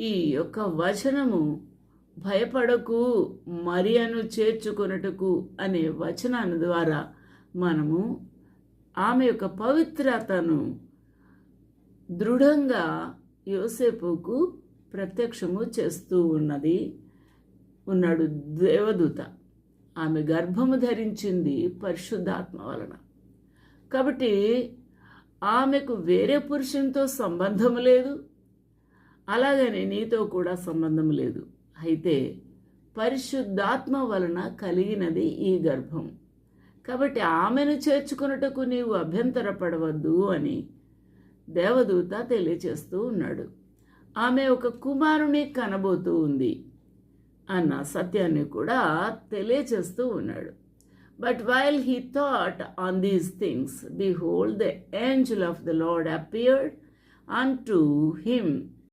ఈ యొక్క వచనము భయపడకు మరియను చేర్చుకొనుటకు అనే వచనాన్ని ద్వారా మనము ఆమె యొక్క పవిత్రతను దృఢంగా యోసేపుకు ప్రత్యక్షము చేస్తూ ఉన్నది. ఉన్నాడు దేవదూత. ఆమె గర్భము ధరించింది పరిశుద్ధాత్మ వలన. కాబట్టి ఆమెకు వేరే పురుషునితో సంబంధం లేదు. అలాగనే నీతో కూడా సంబంధం లేదు. అయితే పరిశుద్ధాత్మ వలన కలిగినది ఈ గర్భం. కాబట్టి ఆమెను చేర్చుకున్నటకు నీవు అభ్యంతరపడవద్దు అని దేవదూత తెలియచేస్తూ ఉన్నాడు. ఆమె ఒక కుమారుని కనబోతూ ఉంది అన్న సత్యాన్ని కూడా తెలియచేస్తూ ఉన్నాడు. But while he thought on these things behold the angel of the Lord appeared unto him